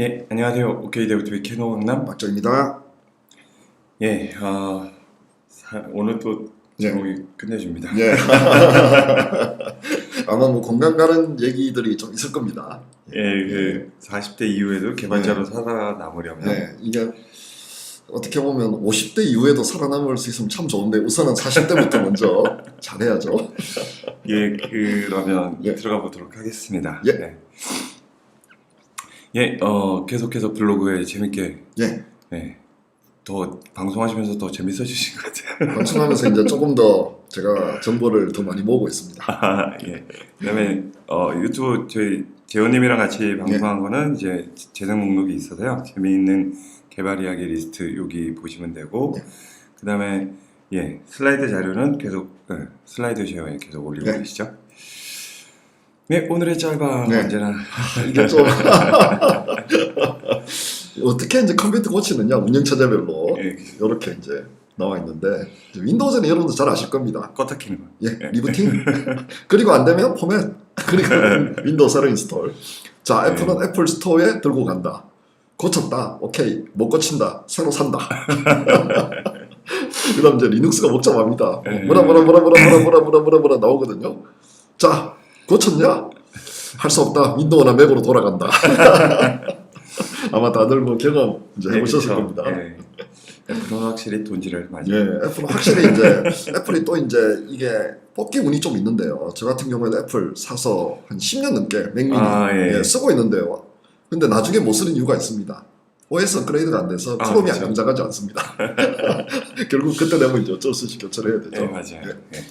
예, 안녕하세요. 오케이 데브TV 캐노 강남. 박정입니다. 예, 어, 사- 오늘 또 예. 제목이 끝내줍니다. 예. 아마 뭐 공감 가는 얘기들이 좀 있을 겁니다. 예, 그 40대 이후에도 개발자로 살아남으려면 네, 이게 어떻게 보면 50대 이후에도 살아남을 수 있으면 참 좋은데 우선은 40대부터 먼저 잘해야죠. 예, 그러면 예. 들어가 보도록 하겠습니다. 예. 네. 예, 어, 계속해서 블로그에 재밌게 예, 예, 더 방송하시면서 더 재밌어지신 것 같아요. 방송하면서 이제 조금 더 제가 정보를 더 많이 모으고 있습니다. 아, 예. 그다음에 어, 유튜브 저희 재원님이랑 같이 방송한 거는 이제 재생 목록이 있어서요. 재미있는 개발 이야기 리스트 여기 보시면 되고, 네. 그다음에 예 슬라이드 자료는 계속 예, 슬라이드 쉐어에 계속 올리고 네. 계시죠. 네 오늘의 짤방 네. 언제나 이게 좀 어떻게 이제 컴퓨터 고치느냐 운영 체제별로 예, 이렇게 이제 나와 있는데 이제 윈도우즈는 여러분들 잘 아실 겁니다. 껐다 키는 거. 예, 리부팅. 그리고 안 되면 포맷. 그리고 윈도우 새로 인스톨. 자, 네. 애플은 애플 스토어에 들고 간다. 고쳤다. 오케이. 못 고친다. 새로 산다. 그다음 이제 리눅스가 복잡합니다. 네. 뭐라 뭐라 뭐라 뭐라 뭐라 뭐라 뭐라 뭐라 뭐라 나오거든요. 자, 고쳤냐? 할 수 없다. 윈도우나 맥으로 돌아간다. 아마 다들 뭐 경험 이제 해보셨을 예, 그쵸. 겁니다. 예. 애플은 확실히 돈질을 많이. 예, 애플은 확실히 이제 애플이 또 이제 이게 뽑기 운이 좀 있는데요. 저 같은 경우에도 애플 사서 한 10년 넘게 맥미니 아, 예. 예, 쓰고 있는데요. 근데 나중에 못 쓰는 이유가 있습니다. OS 업그레이드가 안 돼서 아, 크롬이 안. 감장하지 않습니다. 결국 그때 되면 이제 어쩔 수 없이 교체를 해야 되죠. 예, 맞아요. 예.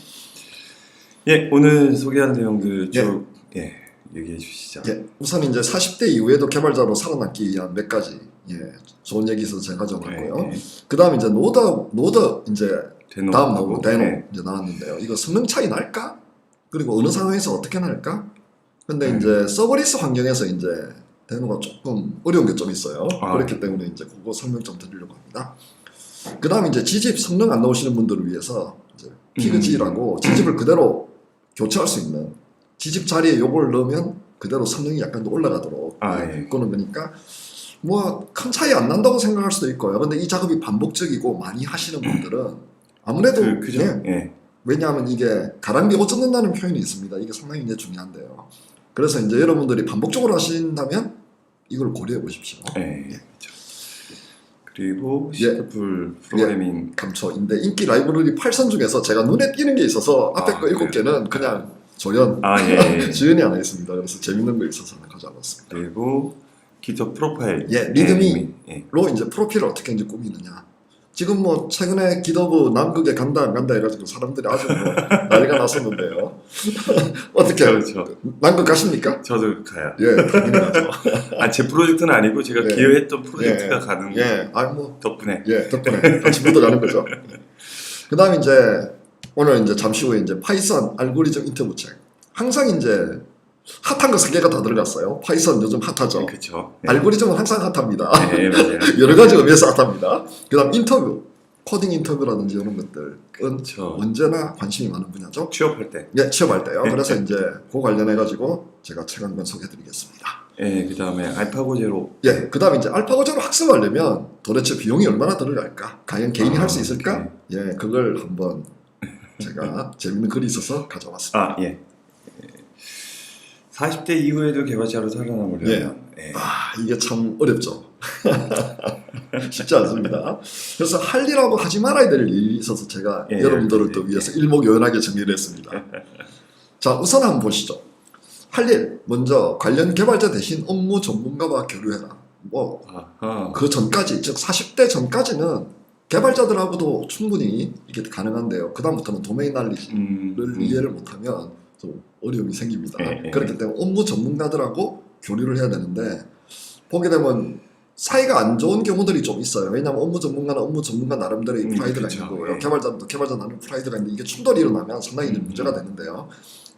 예, 오늘 소개할 내용들 예. 쭉 예, 얘기해 주시죠. 예, 우선 이제 40대 이후에도 개발자로 살아남기 위한 몇 가지 예, 좋은 얘기 있어서 제가 가져왔고요. 예, 그다음 이제 노드 노드 이제 데노 다음 나오고 데노 예. 이제 나왔는데요. 이거 성능 차이 날까? 그리고 어느 상황에서 어떻게 날까? 근데 음. 이제 서버리스 환경에서 이제 데노가 조금 어려운 게 좀 있어요. 아. 그렇기 때문에 이제 그거 설명 좀 드리려고 합니다. 그 다음 이제 지집 성능 안 나오시는 분들을 위해서 이제 피그지라고 지집을 그대로 교체할 수 있는 지집 자리에 요걸 넣으면 그대로 성능이 약간 더 올라가도록 아, 예, 예. 바꾸는 거니까 뭐 큰 차이 안 난다고 생각할 수도 있고요. 근데 이 작업이 반복적이고 많이 하시는 분들은 아무래도 그, 그죠? 예, 예. 왜냐하면 이게 가랑비 옷 젖는다는 표현이 있습니다. 이게 상당히 이제 중요한데요. 그래서 이제 여러분들이 반복적으로 하신다면 이걸 고려해 보십시오. 예. 그렇죠. 그리고 예. 시트풀 프로그래밍 감초인데 인기 라이브러리 8선 중에서 제가 눈에 띄는 게 있어서 앞에 아, 거 일곱 개는 그냥 조연 아, 예. 예. 주연이 하나 있습니다. 그래서 재밌는 거 있어서 하나 가져와봤습니다. 그리고 기초 프로파일. 예, 리드미. 예. 로 이제 프로필을 어떻게 이제 꾸미느냐. 지금 뭐 최근에 기더브 남극에 간다 안 간다 해가지고 사람들이 아주 뭐 난리가 났었는데요. 어떻게 그렇죠. 남극 가십니까? 저도 가요. 예, 당연히 가죠. 아, 제 프로젝트는 아니고 제가 예. 기여했던 프로젝트가 예. 가는 예, 아뭐 덕분에. 예, 덕분에 같이 묻어 가는 거죠. 그다음에 이제 오늘 이제 잠시 후에 이제 파이썬 알고리즘 인터뷰 책. 항상 이제 핫한 거 세 개가 다 들어갔어요. 파이썬 요즘 핫하죠. 그렇죠. 예. 알고리즘은 항상 핫합니다. 예, 맞아요. 여러 가지 의미에서 핫합니다. 그다음 인터뷰, 코딩 인터뷰라든지 이런 것들은 그렇죠. 언제나 관심이 많은 분야죠. 취업할 때. 예, 취업할 때요. 네. 그래서 이제 그 관련해 가지고 제가 책 한 권 소개해드리겠습니다. 예, 그다음에 알파고 제로. 예, 그다음 이제 알파고 제로 학습하려면 도대체 비용이 얼마나 들어갈까? 과연 개인이 아, 할수 있을까? 예, 그걸 한번 제가 재밌는 글이 있어서 가져왔습니다. 아, 예. 40대 이후에도 개발자로 살아남으려면 예. 아, 이게 참 어렵죠. 쉽지 않습니다. 그래서 할 일하고 하지 말아야 될 일이 있어서 제가 예, 여러분들을 예, 또 예. 위해서 일목요연하게 정리를 했습니다. 자, 우선 한번 보시죠. 할 일, 먼저 관련 개발자 대신 업무 전문가와 교류해라. 뭐. 그 전까지, 즉 40대 전까지는 개발자들하고도 충분히 이게 가능한데요. 그 다음부터는 도메인 난리지를 음, 음. 이해를 못하면 좀 어려움이 생깁니다. 예, 예. 그렇기 때문에 업무 전문가들하고 교류를 해야 되는데 보게 되면 사이가 안 좋은 경우들이 좀 있어요. 왜냐하면 업무 전문가는 업무 전문가 나름대로의 음, 프라이드가 그쵸. 있는 거고요. 예. 개발자도 개발자 나름 프라이드가 있는데 이게 충돌이 일어나면 상당히 음. 문제가 되는데요.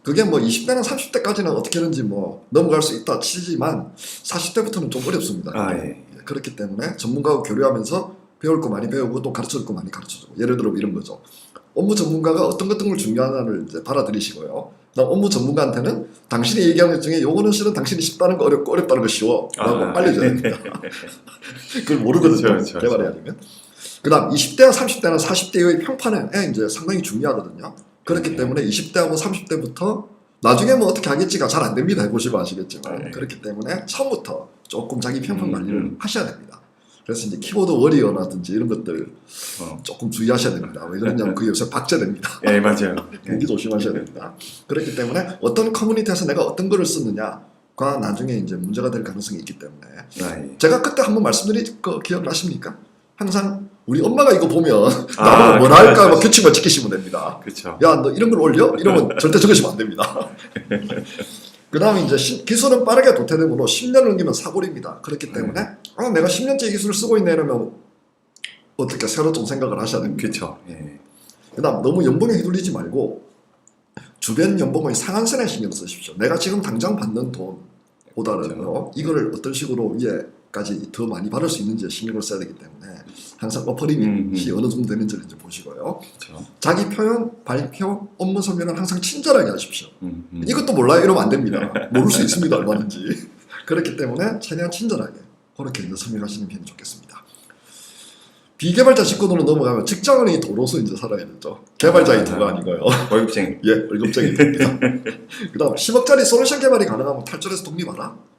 그게 뭐 20대나 30대까지는 어떻게든지 뭐 넘어갈 수 있다 치지만 40대부터는 좀 어렵습니다. 아, 예. 예, 그렇기 때문에 전문가와 교류하면서 배울 거 많이 배우고 또 가르쳐 줄 거 많이 가르쳐 주고 예를 들어 이런 거죠. 업무 전문가가 어떤 것들 중요하나를 이제 받아들이시고요. 나 업무 전문가한테는 당신이 얘기하는 것 중에 요거는 실은 당신이 쉽다는 거 어렵고 어렵다는 거 쉬워 라고 아, 알려줘야 됩니다. 그걸 모르거든요. 그렇죠, 그렇죠, 개발해야 되면. 그 다음 20대와 30대는 40대의 평판에 이제 상당히 중요하거든요. 그렇기 네. 때문에 20대하고 30대부터 나중에 뭐 어떻게 하겠지가 잘 안 됩니다. 해보시면 아시겠지만. 네. 그렇기 때문에 처음부터 조금 자기 평판 음, 관리를 음. 하셔야 됩니다. 그래서 이제 키보드 워리어라든지 이런 것들 어. 조금 주의하셔야 됩니다. 왜 그러냐면 그게 요새 박제됩니다. 예 맞아요. 예. 굉장히 조심하셔야 됩니다. 그렇기 때문에 어떤 커뮤니티에서 내가 어떤 글을 쓰느냐가 나중에 이제 문제가 될 가능성이 있기 때문에 아, 예. 제가 그때 한번 말씀드린 거 기억나십니까? 항상 우리 엄마가 이거 보면 아, 나보고 뭐라 그렇죠, 할까 뭐 그렇죠. 규칙만 지키시면 됩니다. 그렇죠. 야 너 이런 걸 올려? 이러면 절대 적으시면 안 됩니다. 그 다음에 이제 시- 기술은 빠르게 도태되므로 10년을 넘기면 사고입니다. 그렇기 때문에 아, 내가 10년째 이 기술을 쓰고 있네 이러면 어떻게 새로 좀 생각을 하셔야 됩니다. 그렇죠. 예. 그 다음 너무 연봉에 휘둘리지 말고 주변 연봉의 상한선에 신경 쓰십시오. 내가 지금 당장 받는 돈보다는 그렇죠. 이거를 어떤 식으로 위에 까지 더 많이 받을 수 있는지에 신경을 써야 되기 때문에 항상 어퍼리밋이 음, 음. 어느 정도 되는지를 이제 보시고요. 그렇죠. 자기 표현, 발표, 업무 설명은 항상 친절하게 하십시오. 음, 음. 이것도 몰라요 이러면 안 됩니다. 모를 수 있습니다 얼마든지. 그렇기 때문에 최대한 친절하게 그렇게 이제 설명하시는 편이 좋겠습니다. 비개발자 직군으로 넘어가면 직장인이 도로서 이제 살아야 되죠. 개발자의 도가 아니고요. 월급쟁이. 예, 월급쟁이 됩니다. 그 다음 10억짜리 솔루션 개발이 가능하면 탈출해서 독립하라.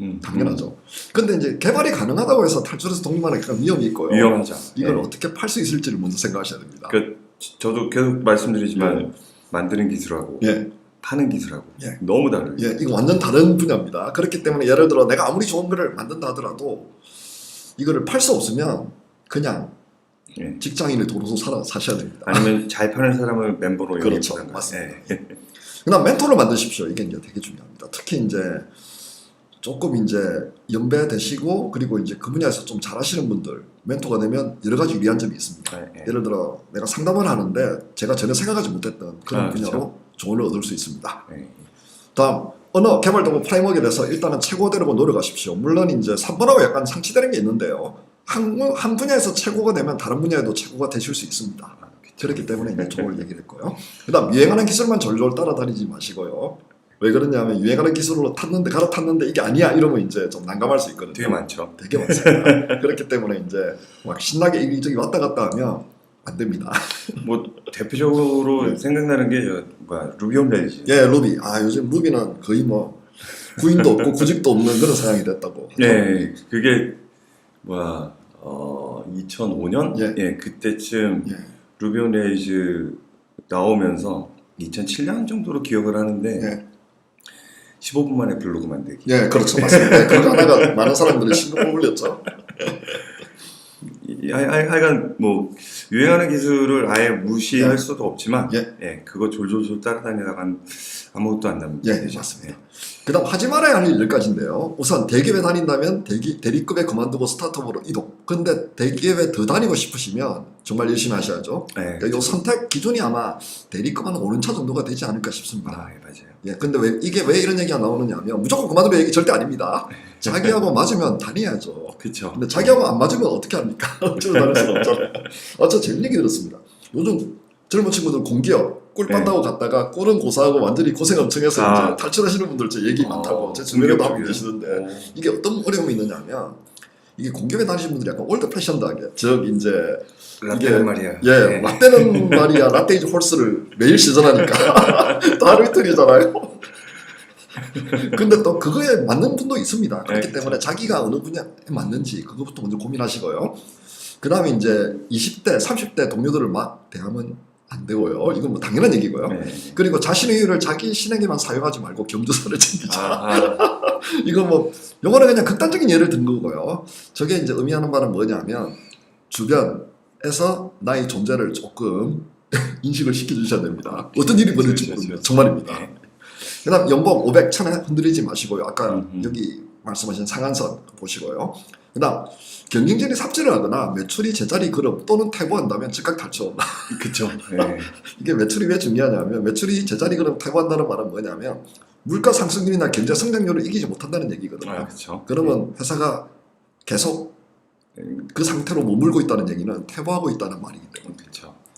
음, 당연하죠. 근데 이제 개발이 가능하다고 해서 탈출해서 독립하는 게 위험이 있고요. 음. 위험하죠. 이걸 예. 어떻게 팔 수 있을지를 먼저 생각하셔야 됩니다. 그 저도 계속 말씀드리지만 예. 만드는 기술하고 예, 파는 기술하고 예. 너무 다르요. 예, 이거 완전 다른 분야입니다. 그렇기 때문에 예를 들어 내가 아무리 좋은 거를 만든다 하더라도 이거를 팔 수 없으면 그냥 예. 직장인의 도로서 살아 사셔야 됩니다. 아니면 잘 파는 사람을 멤버로 그렇죠. 맞습니다. 예. 그다음 멘토를 만드십시오. 이게 이제 되게 중요합니다. 특히 이제 조금 이제 연배 되시고 그리고 이제 그 분야에서 좀 잘하시는 분들 멘토가 되면 여러 가지 유리한 점이 있습니다. 예, 예. 예를 들어 내가 상담을 하는데 제가 전혀 생각하지 못했던 그런 아, 분야로 조언을 얻을 수 있습니다. 예. 다음 언어 개발 도구 프레임워크에 대해서 일단은 최고 되려고 노력하십시오. 물론 이제 3번하고 약간 상치되는 게 있는데요. 한, 한 분야에서 최고가 되면 다른 분야에도 최고가 되실 수 있습니다. 아, 그쵸. 그렇기 때문에 이제 조언을 얘기를 했고요. 그 다음 유행하는 기술만 졸졸 따라다니지 마시고요. 왜 그러냐면 유행하는 기술로 탔는데 갈아탔는데 이게 아니야 이러면 이제 좀 난감할 수 있거든요. 되게 많죠. 되게 많습니다. 그렇기 때문에 이제 막 신나게 이기저기 왔다 갔다 하면 안 됩니다. 뭐 대표적으로 생각나는 게 저, 뭐야 루비 온 레이지. 예, 루비. 아 요즘 루비는 거의 뭐 구인도 없고 구직도 없는 그런 상황이 됐다고. 예, 그게 뭐야 어 2005년 예. 예, 그때쯤 예. 루비 온 레이즈 나오면서 2007년 정도로 기억을 하는데 예. 15분 만에 블로그 만들기. 예, 그렇죠. 맞습니다. 예, 그거 하나가 많은 사람들이 신경을 하- 하- 하여간 뭐 유행하는 기술을 아예 무시할 예. 수도 없지만 예. 예, 그거 졸졸졸 따라다니다간 아무것도 안 남는 예, 맞습니다. 그 다음 하지 말아야 할일몇 가지인데요. 우선 대기업에 다닌다면 대기 대리급에 그만두고 스타트업으로 이동. 근데 대기업에 더 다니고 싶으시면 정말 열심히 하셔야죠. 예. 그러니까 요 선택 기준이 아마 대리급 한 오른차 정도가 되지 않을까 싶습니다. 아, 예, 맞아요. 예, 근데 왜 이게 왜 이런 얘기가 나오느냐면 무조건 그만두면 얘기 절대 아닙니다. 자기하고 맞으면 다녀야죠. 그렇죠. 근데 자기하고 안 맞으면 어떻게 합니까? 어쩌고 다닐 수가 없잖아요. 재밌는 얘기 들었습니다. 요즘 젊은 친구들 공기업 꿀 네. 빤다고 갔다가 꿀은 고사하고 완전히 고생 엄청 해서 아. 이제 탈출하시는 분들 제 얘기 많다고 어, 제 주변에도 하고 계시는데 어, 이게 어떤 어려움이 있느냐면 이게 공기업에 다니시는 분들이 약간 올드 패션하게 즉 이제 라떼란 말이야. 예, 라떼는 말이야 라떼이즈 홀스를 매일 시전하니까 또 하루 이틀이잖아요. 근데 또 그거에 맞는 분도 있습니다. 그렇기 네, 때문에 자기가 어느 분야에 맞는지 그것부터 먼저 고민하시고요. 그 다음에 이제 20대, 30대 동료들을 막 대하면 안 되고요. 이건 뭐 당연한 얘기고요. 네. 그리고 자신의 이유를 자기 신에게만 사용하지 말고 경조사를 챙기자. 아, 아, 이거 뭐 요거는 그냥 극단적인 예를 든 거고요. 저게 이제 의미하는 바는 뭐냐면 주변에서 나의 존재를 조금 인식을 시켜주셔야 됩니다. 어떤 일이 벌어질지 그렇죠, 모릅니다. 그렇죠. 정말입니다. 네. 그다음 연봉 500, 1000에 흔들리지 마시고요. 아까 음, 음. 여기 말씀하신 상한선 보시고요. 그 다음 경쟁진이 삽질을 하거나 매출이 제자리 그룹 또는 퇴보한다면 즉각 탈출. 그쵸. 예. 이게 매출이 왜 중요하냐면 매출이 제자리 그룹 퇴보한다는 말은 뭐냐면 물가 상승률이나 경제 성장률을 이기지 못한다는 얘기거든요. 아, 그쵸. 그러면 회사가 계속 그 상태로 머물고 있다는 얘기는 퇴보하고 있다는 말이기 때문에.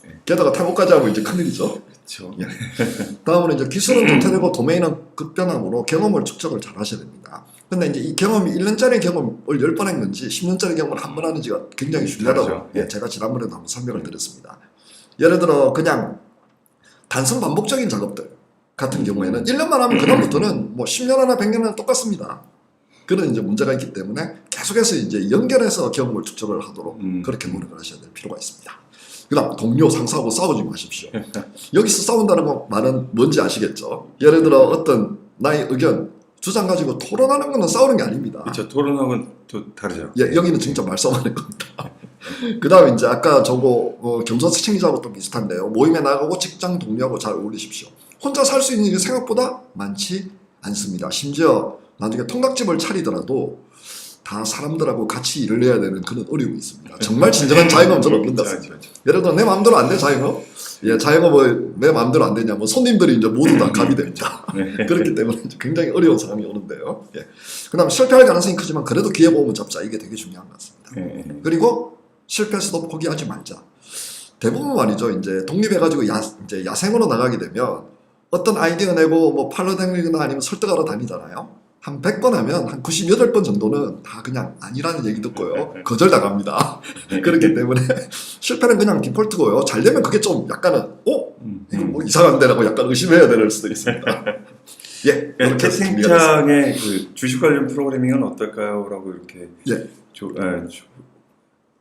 예. 게다가 퇴보까지 하면 이제 큰일이죠. 그렇죠. 다음으로 이제 기술은 도태되고 도메인은 급변함으로 경험을 축적을 잘 하셔야 됩니다. 근데 이제 이 경험이 1년짜리 경험을 10번 했는지 10년짜리 경험을 한 번 하는지가 굉장히 중요하다고 다르죠. 예, 제가 지난번에도 한번 설명을 드렸습니다. 예를 들어 그냥 단순 반복적인 작업들 같은 경우에는 1년만 하면 그다음부터는 뭐 10년 하나 100년 하나 똑같습니다. 그런 이제 문제가 있기 때문에 계속해서 이제 연결해서 경험을 축적을 하도록 음. 그렇게 노력을 하셔야 될 필요가 있습니다. 그다음 동료 상사하고 싸우지 마십시오. 여기서 싸운다는 거 말은 뭔지 아시겠죠? 예를 들어 어떤 나의 의견 주장 가지고 토론하는 거는 싸우는 게 아닙니다. 그렇죠. 토론하고는 또 다르죠. 예, 여기는 진짜 말싸움하는 겁니다. 그 다음에 이제 아까 저거 어, 겸손 시청자하고 또 비슷한데요. 모임에 나가고 직장 동료하고 잘 어울리십시오. 혼자 살 수 있는 일이 생각보다 많지 않습니다. 심지어 나중에 통닭집을 차리더라도 다 사람들하고 같이 일을 해야 되는 그런 어려움이 있습니다. 정말 진정한 자영업은 저는 없는 것 같습니다. 예를 들어 내 마음대로 안 돼 자영업? 예, 자영업을 내 마음대로 안 되냐면 손님들이 이제 모두 다 갑이 됩니다. 네. 그렇기 때문에 굉장히 어려운 상황이 오는데요. 예. 그다음 실패할 가능성이 크지만 그래도 기회 보험을 잡자 이게 되게 중요한 것 같습니다. 네, 네. 그리고 실패해서도 포기하지 말자. 대부분 말이죠. 이제 독립해가지고 야, 이제 야생으로 나가게 되면 어떤 아이디어 내고 뭐 팔러 다니거나 아니면 설득하러 다니잖아요. 한 100번 하면 한 98번 정도는 다 그냥 아니라는 얘기 듣고요. 거절당합니다. 그렇기 때문에 실패는 그냥 디폴트고요. 잘 되면 그게 좀 약간은 어? 음, 이거 음. 뭐 이상한데라고 약간 의심해야 될 수도 있습니다. 예, 네, 그렇게 준비가 됐습니다. 채팅창에 그 주식 관련 프로그래밍은 어떨까요?라고 이렇게 예. 조, 에, 조,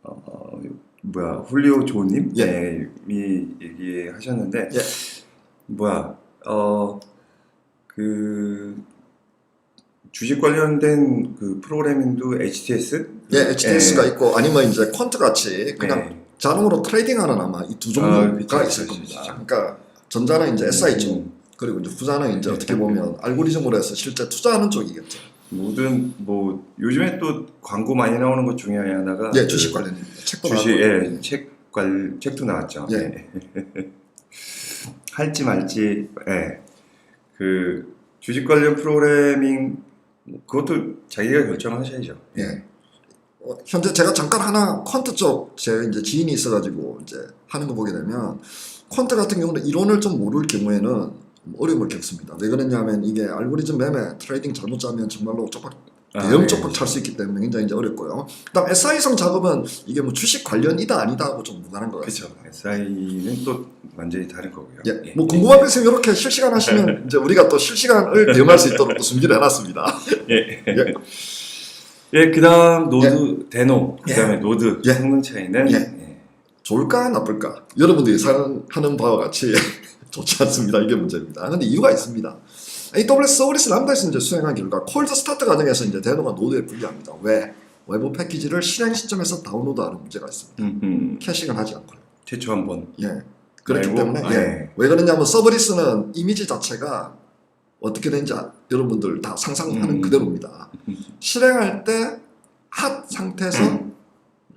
어, 뭐야 훌리오 조님 예. 네, 이 얘기하셨는데 예. 뭐야 어 그 주식 관련된 그 프로그래밍도 HTS 예, HTS가 있고 아니면 이제 퀀트 같이 그냥 네. 자동으로 트레이딩하는 아마 이 두 종류가 아, 있을 겁니다. 그러니까 전자는 이제 SI 쪽 음, 그리고 이제 후자는 이제 네. 어떻게 보면 알고리즘으로 해서 실제 투자하는 쪽이겠죠. 모든 뭐 요즘에 또 광고 많이 나오는 것 중에 하나가 예, 그 주식 관련입니다. 책도 주식. 예, 책 관, 책도 나왔죠. 예. 예. 할지 말지, 예. 그 주식 관련 프로그래밍 그것도 자기가 결정하셔야죠. 예. 어, 현재 제가 잠깐 하나 퀀트 쪽 제 이제 지인이 있어가지고 이제 하는 거 보게 되면 퀀트 같은 경우는 이론을 좀 모를 경우에는 어려움을 겪습니다. 왜 그러냐면 이게 알고리즘 매매 트레이딩 잘못 짜면 정말로 쪽박 아, 대형 예. 쪽박 찰수 있기 때문에 굉장히 이제 어렵고요. 그다음 SI성 작업은 이게 뭐 주식 관련이다 아니다 하고 좀 무관한 것 같습니다. 그렇죠. SI는 또 완전히 다른 거고요. 예, 뭐 궁금한 거 있으면 이렇게 실시간 하시면 이제 우리가 또 실시간을 대응할 수 있도록 또 준비를 해놨습니다. 예. 예. 예, 그다음 노드 데노, 그다음에 노드 예. 성능 차이는 예. 예. 좋을까 나쁠까? 여러분들이 예상하는 바와 같이 좋지 않습니다. 이게 문제입니다. 근데 이유가 있습니다. AWS 서브리스 람다에서 이제 수행한 결과 콜드 스타트 과정에서 이제 대노가 노드에 불리합니다. 왜? 외부 패키지를 실행 시점에서 다운로드하는 문제가 있습니다. 음, 음. 캐싱을 하지 않고요. 최초 한 번 예. 그렇기 알고, 때문에 아, 예. 예. 왜 그러냐면 서브리스는 이미지 자체가 어떻게 되는지 아- 여러분들 다 상상하는 음. 그대로입니다. 실행할 때 핫 상태에서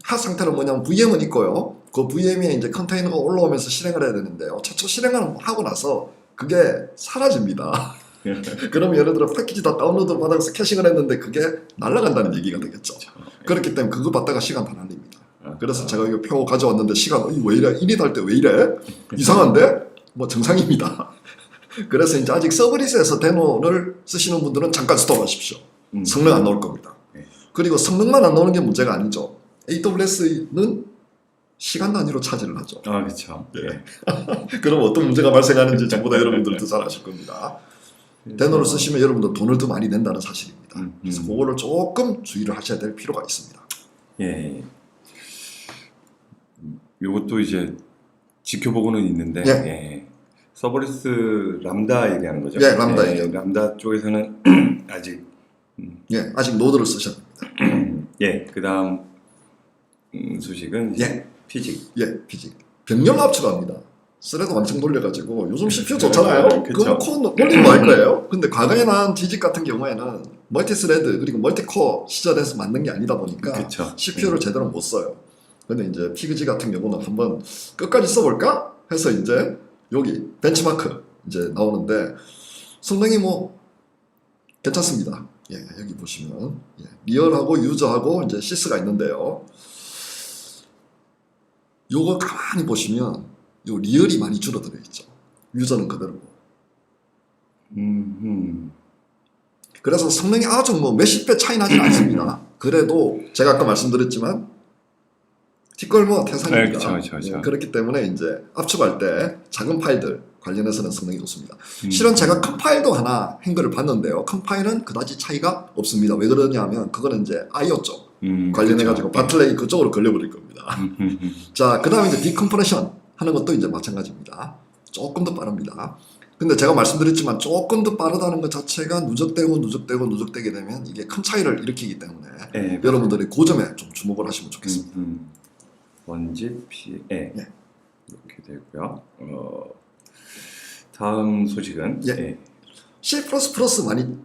핫 상태는 뭐냐면 VM은 있고요. 그 VM에 이제 컨테이너가 올라오면서 실행을 해야 되는데요. 최초 실행을 하고 나서 그게 사라집니다. 그럼 예를 들어 패키지 다 다운로드 받아서 캐싱을 했는데 그게 날아간다는 얘기가 되겠죠. 그렇기 때문에 그거 받다가 시간 다 날립니다. 아, 그래서 제가 이거 표 가져왔는데 시간 왜 이래? 1위 달 때 왜 이래? 이상한데? 뭐 정상입니다. 그래서 이제 아직 서브리스에서 데모를 쓰시는 분들은 잠깐 스톱하십시오. 음. 성능 안 나올 겁니다. 네. 그리고 성능만 안 나오는 게 문제가 아니죠. AWS는 시간 단위로 차지를 하죠. 아, 그렇죠. 예. 그럼 어떤 문제가 발생하는지 저보다 여러분들도 잘 아실 겁니다. 데노를 쓰시면 여러분들 돈을 더 많이 낸다는 사실입니다. 음, 그래서 음. 그거를 조금 주의를 하셔야 될 필요가 있습니다. 예. 요것도 이제 지켜보고는 있는데 예. 예. 서버리스 람다 얘기하는 거죠. 예, 람다 얘기하는 람다 쪽에서는 아직 예, 아직 노드를 쓰셔야 됩니다. 예. 그다음 음, 소식은 예. 피직. 예, 피직. 병렬 압축합니다. 스레드 완성 돌려가지고 요즘 CPU 좋잖아요. 네, 그쵸. 그거 코 놀리는 거할 거예요. 근데 과거에 나온 디직 같은 경우에는 멀티 스레드 그리고 멀티 코어 시절에서 만든 게 아니다 보니까 그렇죠. CPU를 제대로 못 써요. 근데 이제 피그지 같은 경우는 한번 끝까지 써볼까 해서 이제 여기 벤치마크 이제 나오는데 성능이 뭐 괜찮습니다. 예, 여기 보시면 예, 리얼하고 유저하고 이제 시스가 있는데요. 요거 가만히 보시면 요 리얼이 많이 줄어들어 있죠. 유저는 그대로고. 음, 음. 그래서 성능이 아주 뭐 몇십 배 차이 나진 않습니다. 그래도 제가 아까 말씀드렸지만 뒷걸뭐 태산입니다. 네, 그쵸, 그쵸. 예, 그렇기 때문에 이제 압축할 때 작은 파일들 관련해서는 성능이 좋습니다. 음. 실은 제가 큰 파일도 하나 행거를 봤는데요. 큰 파일은 그다지 차이가 없습니다. 왜 그러냐면 그거는 이제 아이오 쪽 음, 관련해가지고 그쵸. 바틀레이 그쪽으로 걸려버릴 겁니다. 음, 음, 음. 자, 그 다음에 이제 디컴프레션 하는 것도 이제 마찬가지입니다. 조금 더 빠릅니다. 근데 제가 말씀드렸지만 조금 더 빠르다는 것 자체가 누적되고 누적되고 누적되게 되면 이게 큰 차이를 일으키기 때문에 예, 여러분들이 그 점에 좀 주목을 하시면 좋겠습니다. 음, 음. 먼지 피해 예. 이렇게 되고요. 어, 다음 소식은 예. C++ 많이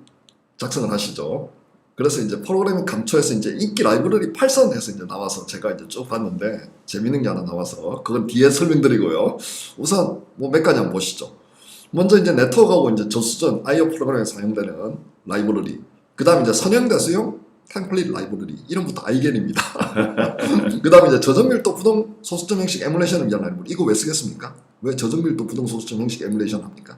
작성을 하시죠. 그래서 이제 프로그래밍 감초에서 이제 인기 라이브러리 8선에서 이제 나와서 제가 이제 쭉 봤는데 재밌는 게 하나 나와서 그건 뒤에 설명드리고요. 우선 뭐 몇 가지 한번 보시죠. 먼저 이제 네트워크하고 이제 저수전 IO 프로그램에 사용되는 라이브러리. 그 다음에 이제 선형 대 수용 템플릿 라이브러리. 이름부터 아이겐입니다. 그 다음에 이제 저전밀도 부동 소수점 형식 에뮬레이션을 위한 라이브러리. 이거 왜 쓰겠습니까? 왜 저전밀도 부동 소수점 형식 에뮬레이션 합니까?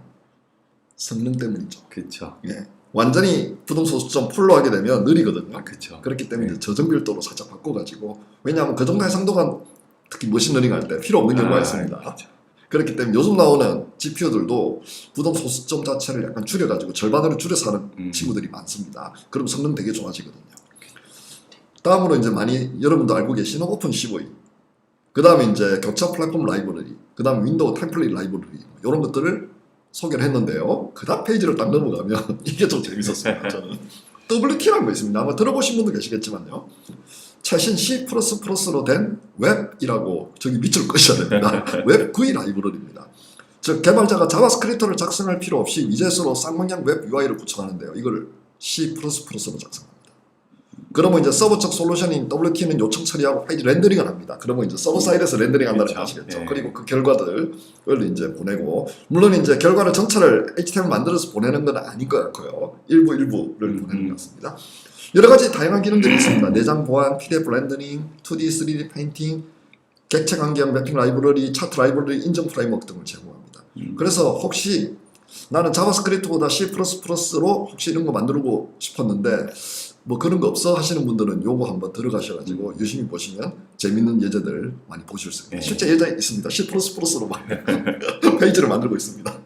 성능 때문이죠. 그쵸. 예. 완전히 부동 소수점 풀로 하게 되면 느리거든요. 아, 그쵸. 그렇기 때문에 이제 저전밀도로 살짝 바꿔가지고 왜냐하면 그 정도 해상도가 특히 머신러닝 할 때 필요 없는 경우가 아, 있습니다. 그쵸. 그렇기 때문에 요즘 나오는 GPU들도 부동 소수점 자체를 약간 줄여가지고 절반으로 줄여서 하는 음. 친구들이 많습니다. 그럼 성능 되게 좋아지거든요. 다음으로 이제 많이 여러분도 알고 계시는 오픈 CV. 그 다음에 이제 격차 플랫폼 라이브러리. 그 다음 윈도우 템플릿 라이브러리. 이런 것들을 소개를 했는데요. 그 다음 페이지를 딱 넘어가면 이게 좀 재밌었습니다. 저는. WT라는 거 있습니다. 아마 들어보신 분도 계시겠지만요. 최신 C++로 된 웹이라고 저기 밑줄 끄셔야 됩니다. 웹 GUI 라이브러리입니다. 즉 개발자가 자바스크립트를 작성할 필요 없이 위젯으로 쌍방향 웹 UI를 구축하는데요. 이걸 C++로 작성합니다. 그러면 이제 서버 측 솔루션인 WT는 요청 처리하고 페이지 렌더링을 합니다. 그러면 이제 서버 사이드에서 렌더링 한다는 거 그렇죠. 아시겠죠? 예. 그리고 그 결과들을 이제 보내고 물론 이제 결과를 전체를 HTML 만들어서 보내는 건 아닌 것 같고요. 일부 일부를 음, 보내는 음. 것 같습니다. 여러 가지 다양한 기능들이 있습니다. 내장 보안, PDF 렌더링, 2D, 3D 페인팅, 객체 관계형 매핑 라이브러리, 차트 라이브러리, 인증 프레임워크 등을 제공합니다. 음. 그래서 혹시 나는 자바스크립트보다 C++로 혹시 이런 거 만들고 싶었는데 뭐 그런 거 없어 하시는 분들은 요거 한번 들어가셔가지고 유심히 보시면 재밌는 예제들 많이 보실 수 있습니다. 네. 실제 예제 있습니다. C++로 만 페이지를 만들고 있습니다.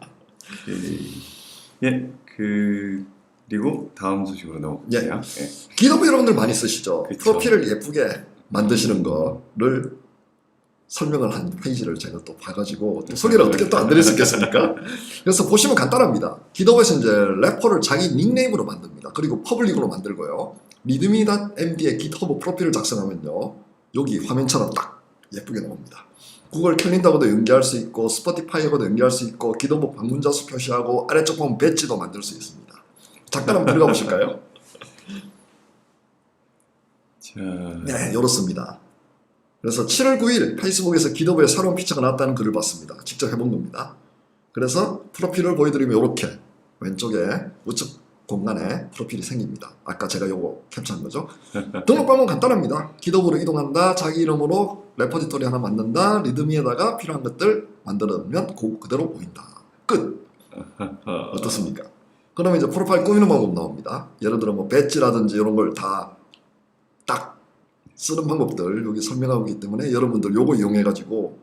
예. 예. 그 그리고 다음 소식으로 넘어갈게요. 예. 기도부 여러분들 많이 쓰시죠. 그쵸. 프로필을 예쁘게 만드시는 거를 설명을 한 페이지를 제가 또 봐가지고 또 소개를 어떻게 또 안 드릴 수 있겠습니까? 그래서 보시면 간단합니다. 기도부에서 이제 래퍼를 자기 닉네임으로 만듭니다. 그리고 퍼블릭으로 만들고요. 리드미.md의 깃허브 프로필을 작성하면요. 여기 화면처럼 딱 예쁘게 나옵니다. 구글 캘린더하고도 연계할 수 있고 스포티파이하고도 연계할 수 있고 기도부 방문자 수 표시하고 아래쪽 보면 배지도 만들 수 있습니다. 잠깐 한번 들어가 보실까요? 자, 네, 이렇습니다. 그래서 7월 9일 페이스북에서 기도부에 새로운 피처가 나왔다는 글을 봤습니다. 직접 해본 겁니다. 그래서 프로필을 보여드리면 이렇게 왼쪽에 우측 공간에 프로필이 생깁니다. 아까 제가 요거 캡처한 거죠. 등록 방법은 간단합니다. 기도부로 이동한다. 자기 이름으로 레포지토리 하나 만든다. 리드미에다가 필요한 것들 만들면 그 그대로 보인다. 끝. 어, 어떻습니까? 그러면 이제 프로파일 꾸미는 방법 나옵니다. 예를 들어 뭐 배지라든지 이런 걸 다 딱 쓰는 방법들 여기 설명하고 있기 때문에 여러분들 요거 이용해 가지고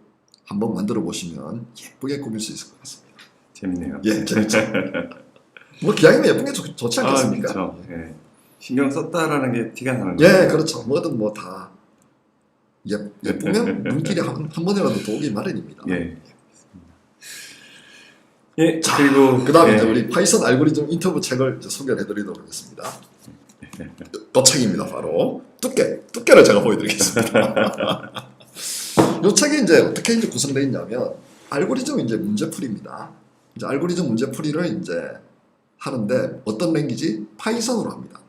한번 만들어 보시면 예쁘게 꾸밀 수 있을 것 같습니다. 재밌네요. 예, 재밌죠. 뭐 기왕이면 예쁜 게 좋, 좋지 아, 않겠습니까? 그렇죠. 예. 신경 썼다라는 게 티가 나는 예, 거예요. 그렇죠. 뭐든 뭐 다 예, 예쁘면 눈길이 한, 한 번이라도 도우기 마련입니다. 예. 예, 그리고 그 다음에 예, 우리 파이썬 알고리즘 인터뷰 책을 이제 소개를 해드리도록 하겠습니다. 또 책입니다, 바로. 두께, 두께를 제가 보여드리겠습니다. 이 책이 이제 어떻게 이제 구성되어 있냐면, 알고리즘 이제 문제풀이입니다. 이제 알고리즘 문제풀이를 이제 하는데, 어떤 랭귀지? 파이썬으로 합니다.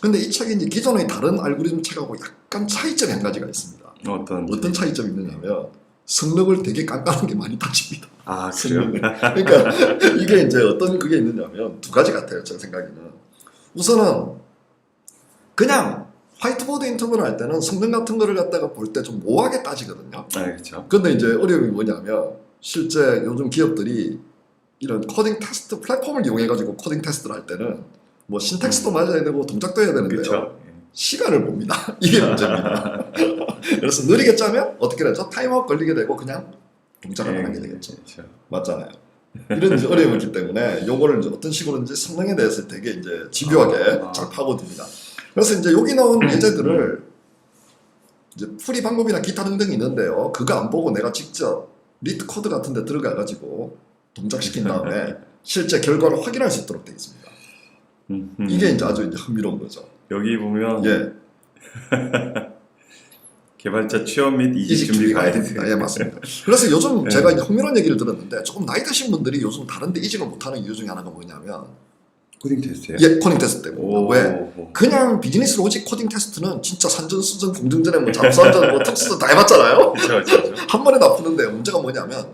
근데 이 책이 이제 기존의 다른 알고리즘 책하고 약간 차이점이 한 가지가 있습니다. 어떤 어떤 차이점이 있느냐면, 성능을 되게 깐깐하게 많이 따집니다. 아 그래요? 그러니까 이게 이제 어떤 그게 있느냐면 두 가지 같아요. 제 생각에는 우선은 그냥 화이트보드 인터뷰를 할 때는 성능 같은 거를 갖다가 볼 때 좀 모호하게 따지거든요. 아 그렇죠. 근데 이제 어려움이 뭐냐면 실제 요즘 기업들이 이런 코딩 테스트 플랫폼을 이용해 가지고 코딩 테스트를 할 때는 뭐 신텍스도 맞아야 되고 동작도 해야 되는데요. 그렇죠. 시간을 봅니다. 이게 문제입니다. 그래서 느리게 짜면 어떻게 되죠? 타임아웃 걸리게 되고 그냥 동작을 안 하게 되겠죠. 그렇죠. 맞잖아요. 이런 이제 어려움이 있기 때문에 요거를 이제 어떤 식으로인지 성능에 대해서 되게 이제 집요하게 아. 잘 파고듭니다. 그래서 이제 여기 나온 예제들을 이제 풀이 방법이나 기타 등등이 있는데요. 그거 안 보고 내가 직접 리트 코드 같은 데 들어가 가지고 동작시킨 다음에 실제 결과를 확인할 수 있도록 되어 있습니다. 음, 음. 이게 이제 아주 이제 흥미로운 거죠. 여기 보면 예. 개발자 취업 및 이직 준비 가이드. 예, 맞습니다. 그래서 요즘 네. 제가 흥미로운 얘기를 들었는데 조금 나이 드신 분들이 요즘 다른데 이직을 못하는 이유 중에 하나가 뭐냐면 코딩 테스트예요. 예, 코딩 테스트 때문에. 오, 왜? 오. 그냥 비즈니스 로직 코딩 테스트는 진짜 산전 수전 공중전에 뭐 잠수함전 뭐 특수전 다 해봤잖아요. 한 번에 다 푸는데 문제가 뭐냐면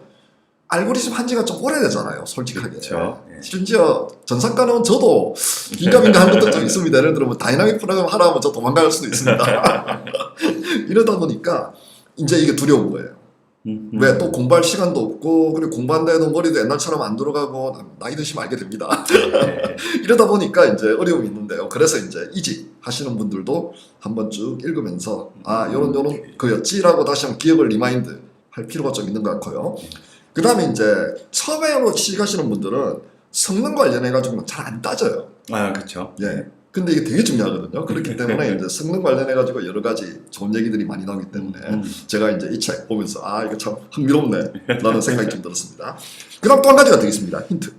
알고리즘 한지가 좀 오래되잖아요. 솔직하게. 그렇죠. 예. 심지어 전산가는 저도 긴가민가 한 것도 좀 있습니다. 예를 들어 뭐 다이나믹 프로그램 하라 하면 저 도망갈 수도 있습니다. 이러다 보니까 이제 이게 두려운 거예요. 음, 음. 왜 또 공부할 시간도 없고 그리고 공부한다 해도 머리도 옛날처럼 안 돌아가고 나이 드시면 알게 됩니다. 예. 이러다 보니까 이제 어려움이 있는데요. 그래서 이제 이직 하시는 분들도 한번 쭉 읽으면서 아 요런 요런 거였지라고 다시 한번 기억을 리마인드 할 필요가 좀 있는 것 같고요. 그 다음에 이제 처음으로 취직하시는 분들은 성능 관련해 가지고는 잘안 따져요. 아, 그렇죠. 예. 근데 이게 되게 중요하거든요. 그렇기 때문에 이제 성능 관련해 가지고 여러 가지 좋은 얘기들이 많이 나오기 때문에 음. 제가 이제 이 책 보면서 아 이거 참 흥미롭네 라는 생각이 좀 들었습니다. 그 다음 또 한 가지가 되겠습니다. 힌트.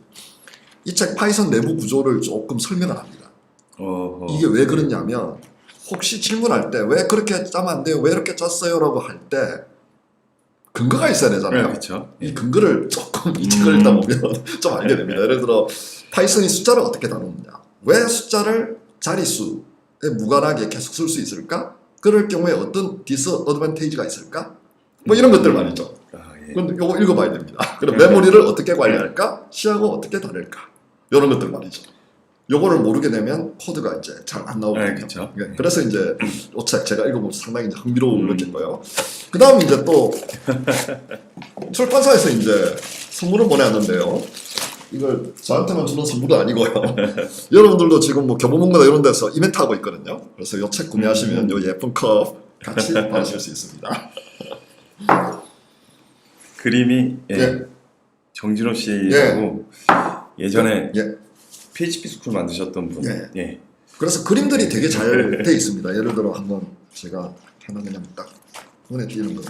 이 책 파이썬 내부 구조를 조금 설명을 합니다. 어, 어. 이게 왜 그러냐면 혹시 질문할 때 왜 그렇게 짜면 안 돼요? 왜 이렇게 짰어요? 라고 할 때 근거가 있어야 네, 되잖아요. 그렇죠. 이 근거를 조금 이 책을 읽다 보면 좀 알게 됩니다. 예를 들어 파이썬이 숫자를 어떻게 다루느냐? 왜 숫자를 자릿수에 무관하게 계속 쓸 수 있을까? 그럴 경우에 어떤 디스어드밴테이지가 있을까? 뭐 이런 것들 말이죠. 아, 예. 그럼 요거 읽어봐야 됩니다. 그럼 메모리를 어떻게 관리할까? C하고 어떻게 다를까? 이런 것들 말이죠. 요거를 모르게 되면 코드가 이제 잘 안 나오거든요. 네, 그렇죠. 예, 그래서 이제 이책 제가 읽어보면서 상당히 이제 흥미로운 느꼈고요. 그 다음 이제 또 출판사에서 이제 선물을 보내왔는데요. 이걸 저한테만 주는 선물은 아니고요. 여러분들도 지금 뭐 교보문고나 이런 데서 이벤트 하고 있거든요. 그래서 이 책 구매하시면 요 예쁜 컵 같이 받으실 수 있습니다. 그림이 예. 예. 정진호 씨라고 예 전에 예. PHP 스쿨 만드셨던 분. 예. 예. 그래서 그림들이 되게 잘 돼 있습니다. 예를 들어 한번 제가 하나 그냥 딱 눈에 띄는 거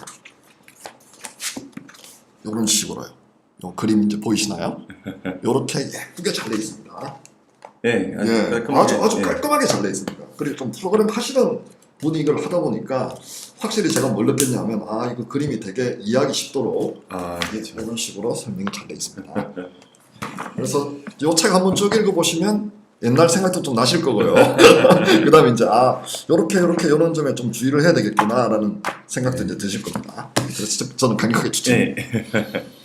이런 식으로요. 요 그림 이제 보이시나요? 이렇게 예쁘게 잘 돼 있습니다. 예. 아주 예, 깔끔하게. 아주 아주 예. 깔끔하게 잘 돼 있습니다. 그리고 좀 프로그램 하시는 분이 이걸 하다 보니까 확실히 제가 뭘 느꼈냐면 아 이거 그림이 되게 이해하기 쉽도록 아, 그렇죠. 이런 식으로 설명이 잘 돼 있습니다. 그래서 이 책 한번 쭉 읽어보시면 옛날 생각도 좀 나실 거고요. 그 다음에 이제 아 요렇게 요렇게 요런 점에 좀 주의를 해야 되겠구나라는 생각도 이제 드실 겁니다. 그래서 저는 강력하게 추천합니다.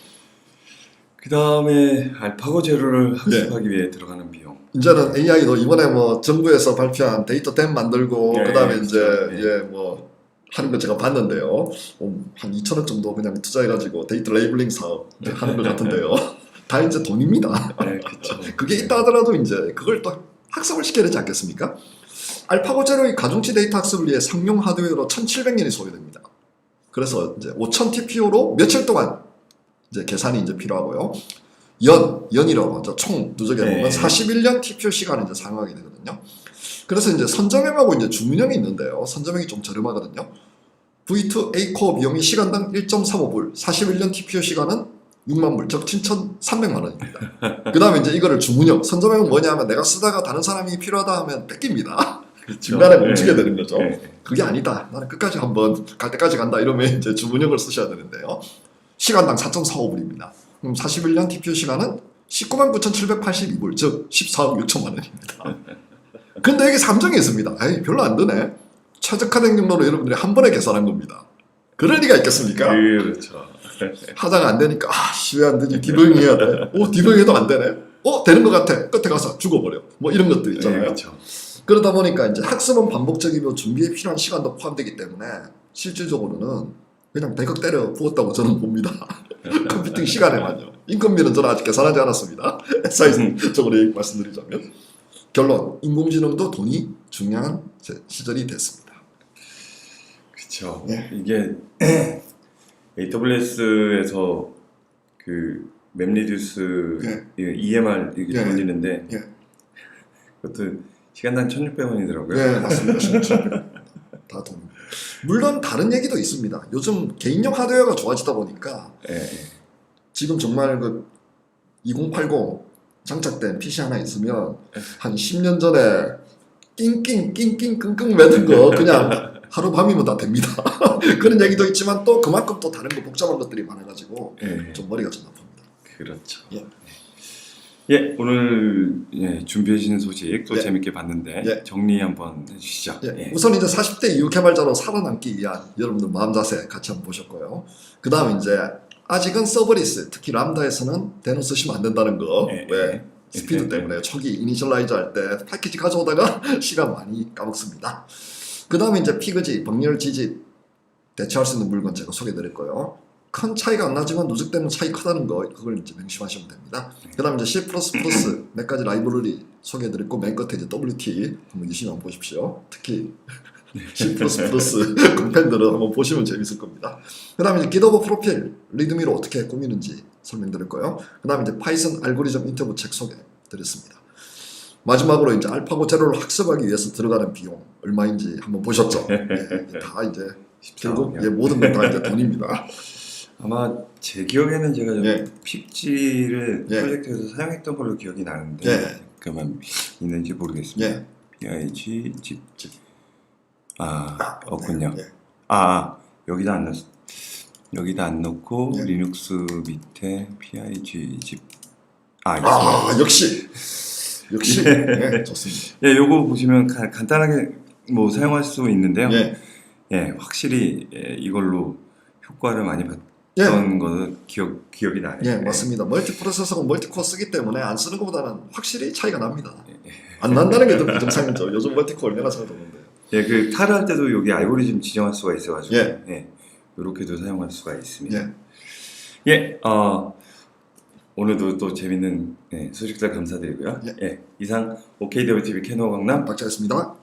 예. 그 다음에 알파고 제로를 네. 학습하기 위해 들어가는 비용. 이제는 AI도 이번에 뭐 정부에서 발표한 데이터 댐 만들고 예, 그다음에 이제 예. 예뭐 하는 거 제가 봤는데요. 어, 한 2천 원 정도 그냥 투자해가지고 데이터 레이블링 사업 하는 것 같은데요. 다 이제 돈입니다. 네, 그렇죠. 그게 있다 하더라도 이제 그걸 또 학습을 시켜야 되지 않겠습니까? 알파고 제로의 가중치 데이터 학습을 위해 상용 하드웨어로 1,700년이 소요됩니다. 그래서 이제 5,000 TPU로 며칠 동안 이제 계산이 이제 필요하고요. 연, 연이라고 하죠. 총 누적해 보면 네. 41년 TPU 시간을 이제 사용하게 되거든요. 그래서 이제 선점형하고 이제 주문형이 있는데요. 선점형이 좀 저렴하거든요. V2 A 코어 비용이 시간당 1.35불, 41년 TPU 시간은 6만 불, 즉 7,300만 원입니다. 그 다음에 이제 이거를 주문형, 선점형은 뭐냐면 내가 쓰다가 다른 사람이 필요하다 하면 뺏깁니다. 그렇죠. 중간에 멈추게 되는 거죠. 예. 그게 아니다. 나는 끝까지 한번 갈 때까지 간다. 이러면 이제 주문형을 쓰셔야 되는데요. 시간당 4.45불입니다. 그럼 41년 TPU 시간은 19만 9,782불, 즉 14억 6천만 원입니다. 근데 여기 3정이 있습니다. 에이, 별로 안 드네. 최저가된 경로로 여러분들이 한 번에 계산한 겁니다. 그럴 리가 있겠습니까? 그렇죠. 하다가 안 되니까 아 씨 왜안 되지 디버깅 해야 돼. 오 디버깅 해도 안 되네. 어 되는 것 같아. 끝에 가서 죽어버려. 뭐 이런 것들 예, 있잖아요. 그렇죠. 그러다 보니까 이제 학습은 반복적이고 준비에 필요한 시간도 포함되기 때문에 실질적으로는 그냥 대극 때려 부었다고 저는 봅니다. 컴퓨팅 시간에만요. 인건비는 저는 아직 계산하지 않았습니다. 사이즈적으로 얘기 말씀드리자면 결론 인공지능도 돈이 중요한 제- 시절이 됐습니다. 그렇죠. 예. 이게 AWS에서 그 맵리듀스 예. EMR 이게 예. 돌리는데 예. 그것도 시간당 1,600원이더라고요. 네 맞습니다. 다 돈. 물론 다른 얘기도 있습니다. 요즘 개인용 하드웨어가 좋아지다 보니까 예, 예. 지금 정말 그 2080 장착된 PC 하나 있으면 한 10년 전에 낑낑 낑낑 끙끙 매는 거 그냥 하루 밤이면 다 됩니다. 그런 얘기도 있지만 또 그만큼 또 다른 거 복잡한 것들이 많아가지고 예. 좀 머리가 좀 아픕니다. 그렇죠. 예. 예, 오늘 예, 준비해 주신 소식 또 예. 재밌게 봤는데 예. 정리 한번 해주시죠. 예, 예. 우선 이제 40대 이후 개발자로 살아남기 위한 여러분들 마음 자세 같이 한번 보셨고요. 그 다음 이제 아직은 서버리스 특히 람다에서는 대놓 쓰시면 안 된다는 거. 예, 왜? 예. 스피드 예. 때문에 초기 이니셜라이즈 할 때 패키지 가져오다가 시간 많이 까먹습니다. 그 다음에 이제 피그지, 병렬 지집 대체할 수 있는 물건 제가 소개드릴 거예요. 큰 차이가 안 나지만 누적되는 차이 크다는 거 그걸 이제 명심하시면 됩니다. 그 다음에 이제 C++ 몇 가지 라이브러리 소개해드렸고 맨 끝에 이제 WT 한번 유심히 한번 보십시오. 특히 C++ 컴팬들은 한번 보시면 재밌을 겁니다. 그 다음에 이제 기더브 프로필 리드미로 어떻게 꾸미는지 설명드릴 거예요. 그 다음에 이제 파이썬 알고리즘 인터뷰 책 소개드렸습니다. 마지막으로 이제 알파고 제로를 학습하기 위해서 들어가는 비용 얼마인지 한번 보셨죠? 예, 다 이제 결국. 예, 모든 건 다 이제 돈입니다. 아마 제 기억에는 제가 좀 예. 픽지를 예. 프로젝트에서 사용했던 걸로 기억이 나는데 예. 그만 있는지 모르겠습니다. 예. PIG 집. 집. 아, 아, 없군요. 네, 예. 아, 아, 여기다 안 넣었. 여기다 안 넣고 예. 리눅스 밑에 PIG 집. 아. 아 역시 역시 예, 좋습니다. 예, 요거 보시면 가- 간단하게 뭐 사용할 수 있는데요. 예, 예, 확실히 예, 이걸로 효과를 많이 예, 봤던 거는 기억 기억이 나네요. 예, 맞습니다. 멀티 프로세서가 멀티코어 쓰기 때문에 안 쓰는 것보다는 확실히 차이가 납니다. 예. 안 난다는 게 더 부정상이죠. 요즘 멀티코어 얼마나 잘 도는데요. 예, 그 타를 할 때도 여기 알고리즘 지정할 수가 있어가지고 예. 예, 이렇게도 사용할 수가 있습니다. 예, 예, 어, 오늘도 또 재밌는 예, 소식들 감사드리고요. 예. 예, 이상 OKWTV 캐노 강남 박자였습니다.